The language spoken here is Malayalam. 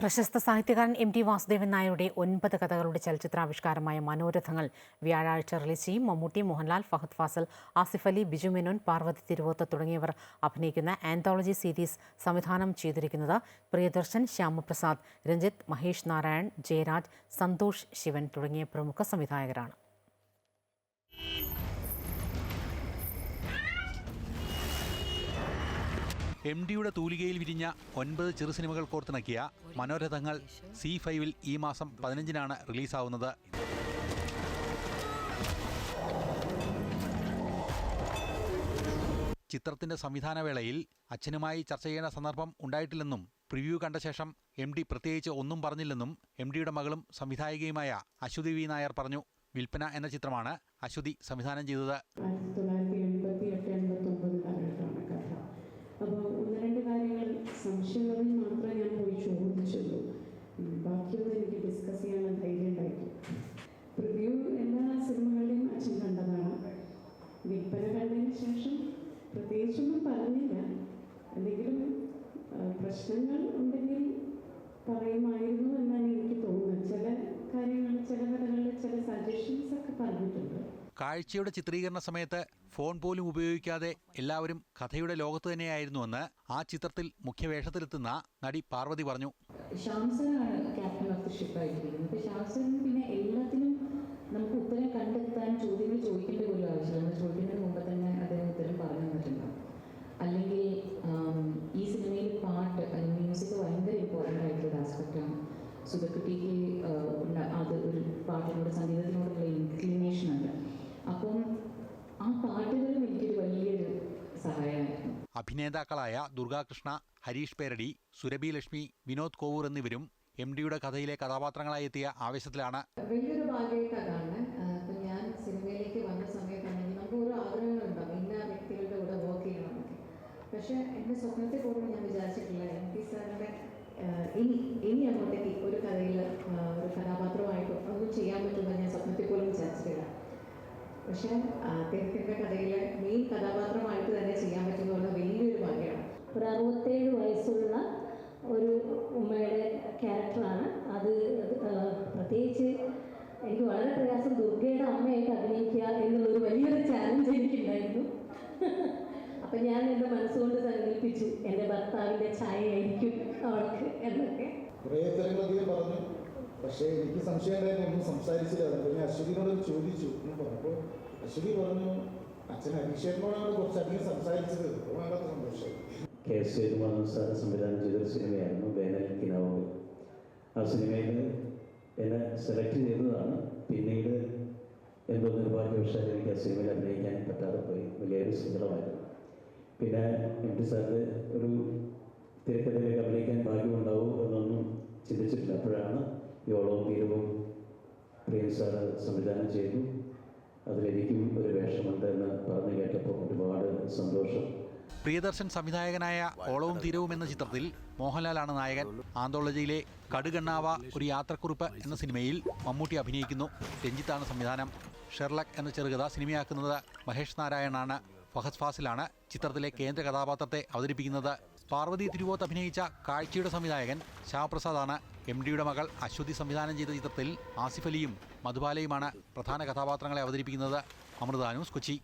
പ്രശസ്ത സാഹിത്യകാരൻ എം ടി വാസുദേവൻ നായരുടെ ഒൻപത് കഥകളുടെ ചലച്ചിത്രാവിഷ്കാരമായ മനോരഥങ്ങൾ വ്യാഴാഴ്ച റിലീസ് ചെയ്യും. മമ്മൂട്ടി മോഹൻലാൽ ഫഹദ് ഫാസൽ ആസിഫ് അലി ബിജു മേനോൻ പാർവതി തിരുവോത്ത് തുടങ്ങിയവർ അഭിനയിക്കുന്ന ആന്തോളജി സീരീസ് സംവിധാനം ചെയ്തിരിക്കുന്നത് പ്രിയദർശൻ ശ്യാമപ്രസാദ് രഞ്ജിത്ത് മഹേഷ് നാരായൺ ജയരാജ് സന്തോഷ് ശിവൻ തുടങ്ങിയ പ്രമുഖ സംവിധായകരാണ്. എം ഡിയുടെ തൂലികയിൽ വിരിഞ്ഞ ഒൻപത് ചെറു സിനിമകൾ കോർത്തിണക്കിയ മനോരഥങ്ങൾ സി ഫൈവിൽ ഈ മാസം പതിനഞ്ചിനാണ് റിലീസാവുന്നത്. ചിത്രത്തിന്റെ സംവിധാനവേളയിൽ അച്ഛനുമായി ചർച്ച ചെയ്യേണ്ട സന്ദർഭം ഉണ്ടായിട്ടില്ലെന്നും പ്രിവ്യൂ കണ്ട ശേഷം എം ഡി പ്രത്യേകിച്ച് ഒന്നും പറഞ്ഞില്ലെന്നും എം ഡിയുടെ മകളും സംവിധായികയുമായ അശ്വതി വി നായർ പറഞ്ഞു. വിൽപ്പന എന്ന ചിത്രമാണ് അശ്വതി സംവിധാനം ചെയ്തത്. വിൽപ്പന കണ്ടതിന് ശേഷം പ്രത്യേകിച്ചൊന്നും പറഞ്ഞില്ല. എന്തെങ്കിലും പ്രശ്നങ്ങൾ ഉണ്ടെങ്കിൽ പറയുമായിരുന്നു എന്നാണ് എനിക്ക് തോന്നുന്നത്. ചില കാര്യങ്ങൾ ചില കഥകളിൽ ചില സജഷൻസ് ഒക്കെ പറഞ്ഞിട്ടുണ്ട്. കാഴ്ചയുടെ ചിത്രീകരണ സമയത്ത് ഫോൺ പോലും ഉപയോഗിക്കാതെ എല്ലാവരും കഥയുടെ ലോകത്ത് തന്നെയായിരുന്നുവെന്ന് ആ ചിത്രത്തിൽ മുഖ്യവേഷത്തിലെത്തുന്ന നടി പാർവതി പറഞ്ഞു. ഷാംസനാണ് ക്യാപ്റ്റൻ ഓഫ് ദി ഷിപ്പ് ആയിരിക്കുന്നത്. ഷാംസൻ പിന്നെ എല്ലാത്തിനും നമുക്ക് ഉത്തരം കണ്ടെത്താൻ ചോദ്യങ്ങൾ ചോദിക്കേണ്ട പോലും ആവശ്യമില്ല. ചോദിക്കുന്നതിന് മുമ്പ് തന്നെ അദ്ദേഹം ഉത്തരം പറഞ്ഞു തന്നിട്ടുണ്ടാവും അല്ലെങ്കിൽ ഈ സിനിമയിൽ പാട്ട് അല്ലെങ്കിൽ മ്യൂസിക് ഭയങ്കര ഇമ്പോർട്ടന്റ് ആയിട്ടുള്ള ആസ്പെക്റ്റാണ് സുധക്കുട്ടിക്ക് ഉള്ള അത് ഒരു പാട്ടിനോട് സംഗീതത്തിനോടുള്ള ഇൻക്ലിനേഷൻ ഉണ്ട് അപ്പം ആ പാട്ടുകളും എനിക്കൊരു വലിയൊരു സഹായമായിരുന്നു. അഭിനേതാക്കളായ ദുർഗാകൃഷ്ണ ഹരീഷ് പേരടി സുരഭി ലക്ഷ്മി വിനോദ് കോവൂർ എന്നിവരും എം ഡിയുടെ കഥയിലെ കഥാപാത്രങ്ങളായി എത്തിയ ആവേശത്തിലാണ് വലിയൊരു ഭാഗ്യമായിട്ട് അതാണ്. ഞാൻ സിനിമയിലേക്ക് വന്ന സമയത്താണെങ്കിൽ നമുക്ക് ഓരോ ആഗ്രഹങ്ങളുണ്ടാവും. ഇന്ന വ്യക്തികളുടെ കൂടെ വർക്ക് ചെയ്യണമെന്നൊക്കെ. പക്ഷേ എന്റെ സ്വപ്നത്തെ പോലും ഞാൻ വിചാരിച്ചിട്ടില്ല. എം പി സാറിന്റെ ഇനി ഇനി അങ്ങോട്ടേക്ക് ഒരു കഥയിൽ ഒരു കഥാപാത്രമായിട്ട് ഒന്നും ചെയ്യാൻ പറ്റുമെന്ന് ഞാൻ സ്വപ്നത്തിൽ പോലും വിചാരിച്ചിട്ടില്ല പക്ഷേ അദ്ദേഹത്തിന്റെ കഥയിലെ മെയിൻ കഥാപാത്രമായിട്ട് തന്നെ ചെയ്യാൻ പറ്റുന്ന പറഞ്ഞാൽ വലിയൊരു ഭാഗ്യമാണ് ഒരു അറുപത്തേഴ് വയസ്സുള്ള ഒരു ഉമ്മയുടെ ക്യാരക്ടറാണ് അത് ആ, പ്രത്യേകിച്ച് എനിക്ക് വളരെ പ്രയാസം ദുർഗയുടെ അമ്മയായിട്ട് അഭിനയിക്കുക എന്നുള്ളൊരു വലിയൊരു ചാലഞ്ച് എനിക്കുണ്ടായിരുന്നു അപ്പം ഞാൻ എന്റെ മനസ്സുകൊണ്ട് സങ്കല്പിച്ചു എന്റെ ഭർത്താവിന്റെ ഛായയായിരിക്കും അവൾക്ക് എന്നൊക്കെ. കുറേ ഉത്തരങ്ങളധികം പറഞ്ഞു. പക്ഷേ എനിക്ക് സംശയം ഉണ്ടായിരുന്നു. ഒന്നും സംസാരിച്ചില്ല. അതുകൊണ്ട് ഞാൻ അശ്വതിനോട് ചോദിച്ചു. എന്ന് പറഞ്ഞപ്പോൾ അശ്വതി പറഞ്ഞു അച്ഛൻ അഭിഷേകിനോടാണ് കുറച്ചധികം സംസാരിച്ചത്. സന്തോഷമായി കെ എസ് സേതുമാധവൻ സാറ് സംവിധാനം ചെയ്തൊരു സിനിമയായിരുന്നു വേനൽ കിനാവ് ആ സിനിമയിൽ എന്നെ സെലക്ട് ചെയ്തതാണ്. പിന്നീട് എന്തോ നിർഭാഗ്യവശാൽ എനിക്ക് ആ സിനിമയിൽ അഭിനയിക്കാൻ പറ്റാതെ പോയി. വലിയൊരു സങ്കടമായിരുന്നു. പിന്നെ എം ടി ഒരു തിരക്കഥയിലേക്ക് അഭിനയിക്കാൻ ഭാഗ്യമുണ്ടാവും എന്നൊന്നും ചിന്തിച്ചിട്ടില്ല. അപ്പോഴാണ് ഈ ഓളവും തീരവും പ്രേം സാറ് സംവിധാനം ചെയ്തു. അതിലെനിക്കും ഒരു വേഷമുണ്ട് എന്ന് പറഞ്ഞു കേട്ടപ്പോൾ ഒരുപാട് സന്തോഷം. പ്രിയദർശൻ സംവിധായകനായ ഓളവും തീരവും എന്ന ചിത്രത്തിൽ മോഹൻലാലാണ് നായകൻ. ആന്തോളജിയിലെ കടുകണ്ണാവ ഒരു യാത്രക്കുറിപ്പ് എന്ന സിനിമയിൽ മമ്മൂട്ടി അഭിനയിക്കുന്നു. രഞ്ജിത്താണ് സംവിധാനം. ഷെർലക് എന്ന ചെറുകഥ സിനിമയാക്കുന്നത് മഹേഷ് നാരായണാണ്. ഫഹദ് ഫാസിലാണ് ചിത്രത്തിലെ കേന്ദ്ര കഥാപാത്രത്തെ അവതരിപ്പിക്കുന്നത്. പാർവതി തിരുവോത്ത് അഭിനയിച്ച കാഴ്ചയുടെ സംവിധായകൻ ശ്യാമപ്രസാദാണ്. എം ഡിയുടെ മകൾ അശ്വതി സംവിധാനം ചെയ്ത ചിത്രത്തിൽ ആസിഫ് അലിയും മധുബാലയുമാണ് പ്രധാന കഥാപാത്രങ്ങളെ അവതരിപ്പിക്കുന്നത്. അമൃത ന്യൂസ് കൊച്ചി.